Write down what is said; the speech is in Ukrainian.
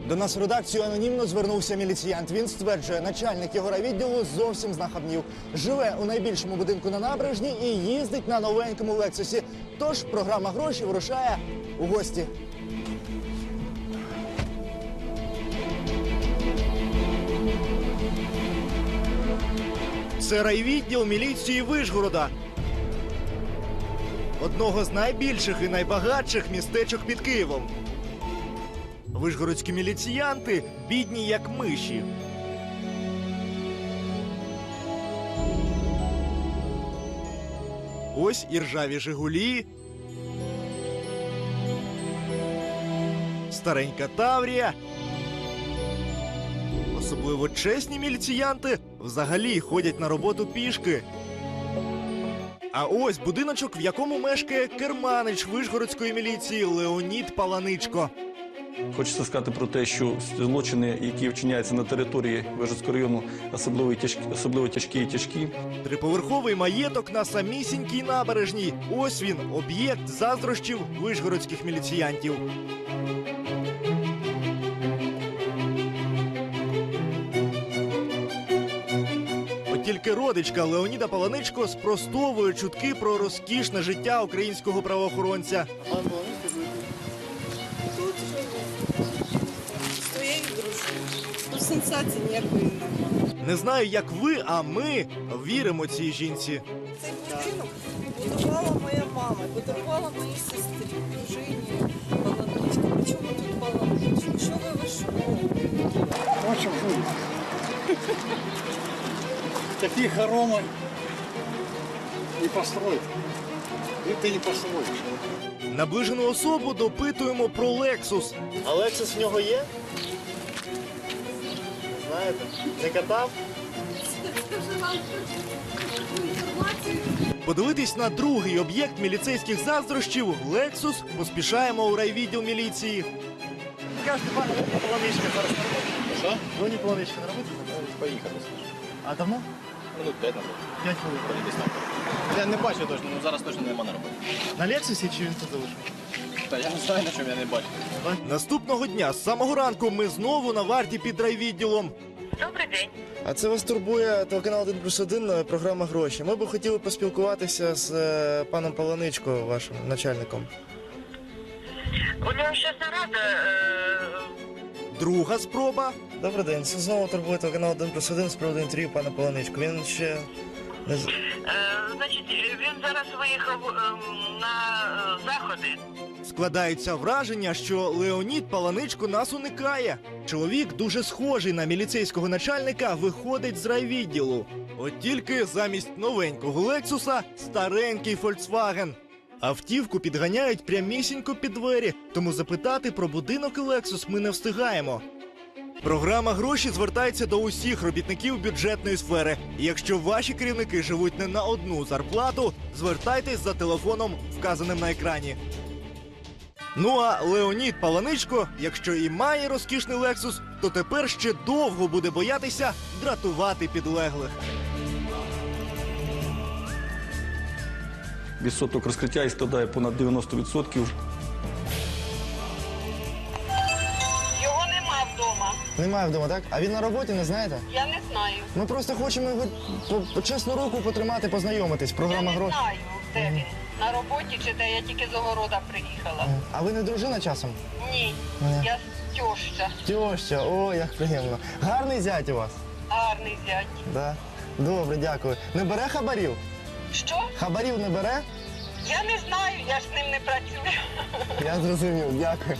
До нас в редакцію анонімно звернувся міліціянт. Він стверджує, начальник його райвідділу зовсім знахабнів. Живе у найбільшому будинку на набережній і їздить на новенькому лексусі. Тож програма гроші вирушає у гості. Це райвідділ міліції Вишгорода. Одного з найбільших і найбагатших містечок під Києвом. Вишгородські міліціянти бідні як миші. Ось і ржаві Жигулі. Старенька Таврія. Особливо чесні міліціянти взагалі ходять на роботу пішки. А ось будиночок, в якому мешкає керманич вишгородської міліції Леонід Паланичко. Хочеться сказати про те, що злочини, які вчиняються на території Вижницького району, особливо тяжкі, особливо тяжкі і тяжкі. Триповерховий маєток на самісінькій набережній. Ось він, об'єкт заздрощів вишгородських міліціянтів. От тільки родичка Леоніда Паланичко спростовує чутки про розкішне життя українського правоохоронця. Сенсації ніякої. Не знаю, як ви, а ми віримо цій жінці. Цей будинок будувала моя мама, подарувала моїй сестрі, дружині Баланичка. Причому тут Баланичка? Що ви вишукуєте? Очень жуть. Такие хоромы не построить. И ты не построишь. Наближену особу допитуємо про Лексус. А Лексус в нього є? Знаєте, не катав? Подивитись на другий об'єкт міліцейських заздрощів Лексус поспішаємо у райвідділ міліції. Кажете, пане, ви полоничка зараз на роботі? Що? Ви не полоничка на роботі? Поїхати. А давно? Минут 5 назад. П'ять хвилин. Десь там. Я не бачу точно, ну зараз точно нема на роботі. На Лексусі чи він тут залишив? Та я не знаю, на чому я не бачу. Наступного дня з самого ранку ми знову на варті під райвідділом. Добрий день. А це вас турбує телеканал 1 плюс 1, програма гроші. Ми би хотіли поспілкуватися з е, паном Паланичко, вашим начальником. У нього щось нарада. Е... Друга спроба. Добрий день. Це знову турбує телеканал 1 плюс 1 з приводу інтерв'ю пана Паланичко. Він ще Е, значить, він зараз виїхав ем, на е, заходи. Складається враження, що Леонід Паланичко нас уникає. Чоловік дуже схожий на міліцейського начальника, виходить з райвідділу. От тільки замість новенького Лексуса старенький Фольксваген. Автівку підганяють прямісінько під двері, тому запитати про будинок Лексус ми не встигаємо. Програма гроші звертається до усіх робітників бюджетної сфери. І Якщо ваші керівники живуть не на одну зарплату, звертайтесь за телефоном, вказаним на екрані. Ну а Леонід Паланичко, якщо і має розкішний лексус, то тепер ще довго буде боятися дратувати підлеглих. Відсоток розкриття і складає понад 90%. Немає вдома, так? А він на роботі, не знаєте? Я не знаю. Ми просто хочемо його по, по чесну руку потримати, познайомитись. Я Програма не гроші. знаю, де він. На роботі чи де я тільки з огорода приїхала. А ви не дружина часом? Ні, Ні. я тьоща. Тьоща, о, як приємно. Гарний зять у вас. Гарний зять. Да. Добре, дякую. Не бере хабарів? Що? Хабарів не бере? Я не знаю, я ж з ним не працюю. Я зрозумів, дякую.